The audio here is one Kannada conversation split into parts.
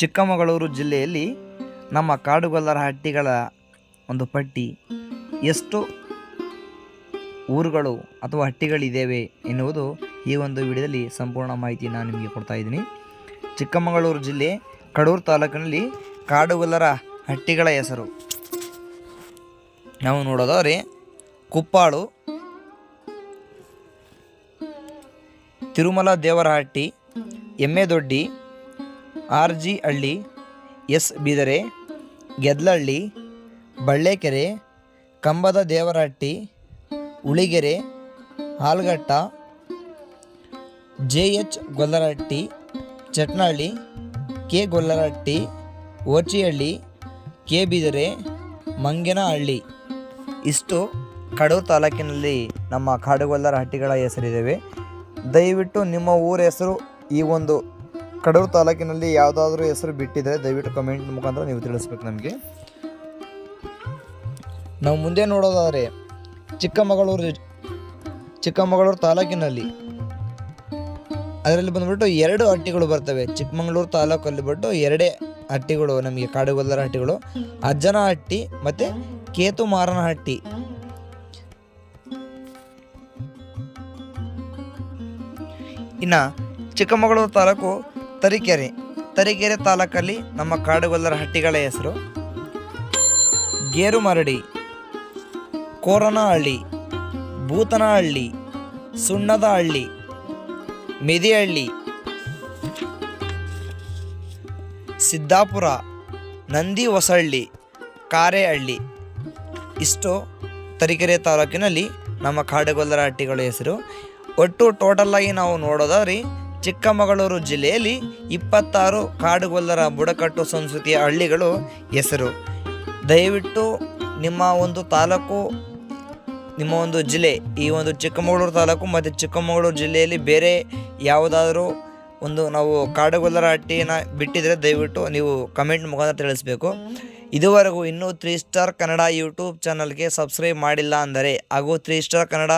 ಚಿಕ್ಕಮಗಳೂರು ಜಿಲ್ಲೆಯಲ್ಲಿ ನಮ್ಮ ಕಾಡುಗೊಲ್ಲರ ಹಟ್ಟಿಗಳ ಒಂದು ಪಟ್ಟಿ. ಎಷ್ಟು ಊರುಗಳು ಅಥವಾ ಹಟ್ಟಿಗಳಿದ್ದೇವೆ ಎನ್ನುವುದು ಈ ಒಂದು ವಿಡಿಯೋದಲ್ಲಿ ಸಂಪೂರ್ಣ ಮಾಹಿತಿ ನಾನು ನಿಮಗೆ ಕೊಡ್ತಾ ಇದ್ದೀನಿ. ಚಿಕ್ಕಮಗಳೂರು ಜಿಲ್ಲೆ ಕಡೂರು ತಾಲೂಕಿನಲ್ಲಿ ಕಾಡುಗೊಲ್ಲರ ಹಟ್ಟಿಗಳ ಹೆಸರು. ನಾವು ನೋಡೋದಾದ್ರೆ Kuppalu, Tirumala Devarahatti Emmedoddi R G Halli, S Bidare, Gedlahalli, Ballekere, Kambada Devarahatti, Uligere Halgatta J H Gollarahatti, Chatnahalli, K Gollarahatti, Ochihalli, K Bidare, Mangenahalli. ಇಷ್ಟು ಕಡೂರು ತಾಲೂಕಿನಲ್ಲಿ ನಮ್ಮ ಕಾಡುಗೊಲ್ಲರ ಹಟ್ಟಿಗಳ ಹೆಸರಿದ್ದಾವೆ ದಯವಿಟ್ಟು ನಿಮ್ಮ ಊರ ಹೆಸರು ಈ ಒಂದು ಕಡೂರು ತಾಲೂಕಿನಲ್ಲಿ ಯಾವುದಾದ್ರೂ ಹೆಸರು ಬಿಟ್ಟಿದ್ದರೆ ದಯವಿಟ್ಟು ಕಮೆಂಟ್ ಮುಖಾಂತರ ನೀವು ತಿಳಿಸ್ಬೇಕು ನಮಗೆ. ನಾವು ಮುಂದೆ ನೋಡೋದಾದರೆ ಚಿಕ್ಕಮಗಳೂರು ಚಿಕ್ಕಮಗಳೂರು ತಾಲೂಕಿನಲ್ಲಿ ಅದರಲ್ಲಿ ಬಂದ್ಬಿಟ್ಟು ಎರಡು ಹಟ್ಟಿಗಳು ಬರ್ತವೆ. ಚಿಕ್ಕಮಗಳೂರು ತಾಲೂಕಲ್ಲಿ ಬಿಟ್ಟು ಎರಡೇ ಹಟ್ಟಿಗಳು ನಮಗೆ ಕಾಡುಗೊಲ್ಲರ ಹಟ್ಟಿಗಳು, ಅಜ್ಜನ ಹಟ್ಟಿ ಮತ್ತು ಕೇತುಮಾರನ ಹಟ್ಟಿ. ಇನ್ನು ಚಿಕ್ಕಮಗಳೂರು ತಾಲೂಕು ತರೀಕೆರೆ. ತರೀಕೆರೆ ತಾಲೂಕಲ್ಲಿ ನಮ್ಮ ಕಾಡುಗೊಲ್ಲರ ಹಟ್ಟಿಗಳ ಹೆಸರು ಗೇರುಮರಡಿ, ಕೋರನಹಳ್ಳಿ, ಭೂತನಹಳ್ಳಿ, ಸುಣ್ಣದಹಳ್ಳಿ, ಮೆದಿಹಳ್ಳಿ, ಸಿದ್ದಾಪುರ ನಂದಿ ಹೊಸಹಳ್ಳಿ ಕಾರೆಹಳ್ಳಿ. ಇಷ್ಟು ತರೀಕೆರೆ ತಾಲೂಕಿನಲ್ಲಿ ನಮ್ಮ ಕಾಡುಗೊಲ್ಲರ ಹಟ್ಟಿಗಳ ಹೆಸರು. ಒಟ್ಟು ಟೋಟಲ್ಲಾಗಿ ನಾವು ನೋಡೋದಾದ್ರೆ ಚಿಕ್ಕಮಗಳೂರು ಜಿಲ್ಲೆಯಲ್ಲಿ ಇಪ್ಪತ್ತಾರು ಕಾಡುಗೊಲ್ಲರ ಬುಡಕಟ್ಟು ಸಂಸ್ಕೃತಿಯ ಹಳ್ಳಿಗಳು ಹೆಸರು. ದಯವಿಟ್ಟು ನಿಮ್ಮ ಒಂದು ತಾಲೂಕು, ನಿಮ್ಮ ಒಂದು ಜಿಲ್ಲೆ, ಈ ಒಂದು ಚಿಕ್ಕಮಗಳೂರು ತಾಲೂಕು ಮತ್ತು ಚಿಕ್ಕಮಗಳೂರು ಜಿಲ್ಲೆಯಲ್ಲಿ ಬೇರೆ ಯಾವುದಾದ್ರೂ ಒಂದು ನಾವು ಕಾಡುಗೊಲ್ಲರ ಹಟ್ಟಿನ ಬಿಟ್ಟಿದ್ರೆ ದಯವಿಟ್ಟು ನೀವು ಕಮೆಂಟ್ ಮುಖಾಂತರ ತಿಳಿಸ್ಬೇಕು. ಇದುವರೆಗೂ ಇನ್ನೂ ತ್ರೀ ಸ್ಟಾರ್ ಕನ್ನಡ ಯೂಟ್ಯೂಬ್ ಚಾನಲ್ಗೆ ಸಬ್ಸ್ಕ್ರೈಬ್ ಮಾಡಿಲ್ಲ ಅಂದರೆ, ಹಾಗೂ ತ್ರೀ ಸ್ಟಾರ್ ಕನ್ನಡ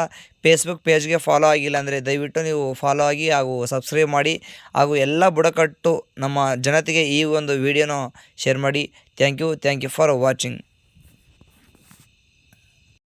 ಫೇಸ್ಬುಕ್ ಪೇಜ್ಗೆ ಫಾಲೋ ಆಗಿಲ್ಲ ಅಂದರೆ ದಯವಿಟ್ಟು ನೀವು ಫಾಲೋ ಆಗಿ ಹಾಗೂ ಸಬ್ಸ್ಕ್ರೈಬ್ ಮಾಡಿ, ಹಾಗೂ ಎಲ್ಲ ಬುಡಕಟ್ಟು ನಮ್ಮ ಜನತೆಗೆ ಈ ಒಂದು ವಿಡಿಯೋನ ಶೇರ್ ಮಾಡಿ. Thank you thank you for watching